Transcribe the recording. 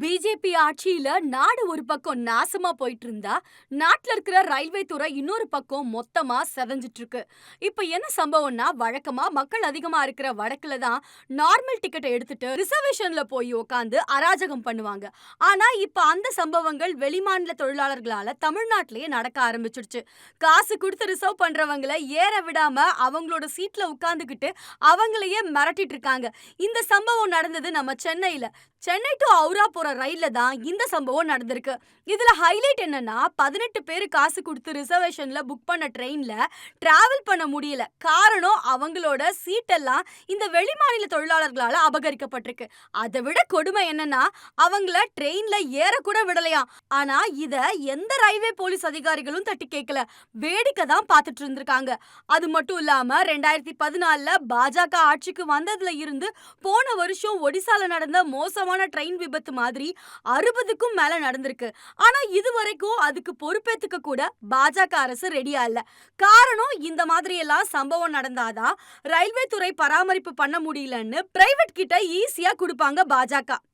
BJP ஆட்சியில நாடு ஒரு பக்கம் நாசமா போயிட்டு இருந்தா நாட்டுல இருக்கிற ரயில்வே துறை இன்னொரு பக்கம் மொத்தமா செதஞ்சிட்டு இருக்கு இப்ப என்ன சம்பவம்னா வழக்கமா மக்கள் அதிகமா இருக்கிற வடக்குல தான் நார்மல் டிக்கெட்டை எடுத்துட்டு ரிசர்வேஷன்ல போய் உட்காந்து அராஜகம் பண்ணுவாங்க. ஆனா இப்ப அந்த சம்பவங்கள் வெளிமாநில தொழிலாளர்களால தமிழ்நாட்டிலேயே நடக்க ஆரம்பிச்சிடுச்சு. காசு கொடுத்து ரிசர்வ் பண்றவங்கள ஏற விடாம அவங்களோட சீட்ல உட்காந்துக்கிட்டு அவங்களையே மிரட்டிட்டு இருக்காங்க இந்த சம்பவம் நடந்தது நம்ம சென்னையில. சென்னை டு அவுரா போற ரயில்ல தான் இந்த சம்பவம் நடந்திருக்கு. இதுல ஹைலைட் என்னன்னா பதினெட்டு பேர் காசு கொடுத்து ரிசர்வேஷன்ல புக் பண்ண ட்ரெயின்ல டிராவல் பண்ண முடியல. காரணம் அவங்களோட சீட்டெல்லாம் இந்த வெளிமாநில தொழிலாளர்களால அபகரிக்கப்பட்டிருக்கு. அதை விட கொடுமை என்னன்னா அவங்கள ட்ரெயின்ல ஏறக்கூட விடலையாம். ஆனா இத எந்த ரயில்வே போலீஸ் அதிகாரிகளும் தட்டி கேட்கல வேடிக்கை தான் பார்த்துட்டு இருந்திருக்காங்க. அது மட்டும் இல்லாம ரெண்டாயிரத்தி பதினாலுல பாஜக ஆட்சிக்கு வந்ததுல இருந்து போன வருஷம் ஒடிசால நடந்த மோசமான ட்ரெயின் விபத்து மாதிரி அறுபதுக்கும் மேல நடந்திருக்கு. ஆனா இது வரைக்கும் அதுக்கு பொறுப்பேத்துக்க கூட பாஜக அரசு ரெடியா இல்ல. காரணம் இந்த மாதிரி எல்லாம் சம்பவம் நடந்தாதான் ரயில்வே துறை பராமரிப்பு பண்ண முடியலன்னு பிரைவேட் கிட்ட ஈஸியா கொடுப்பாங்க பாஜக.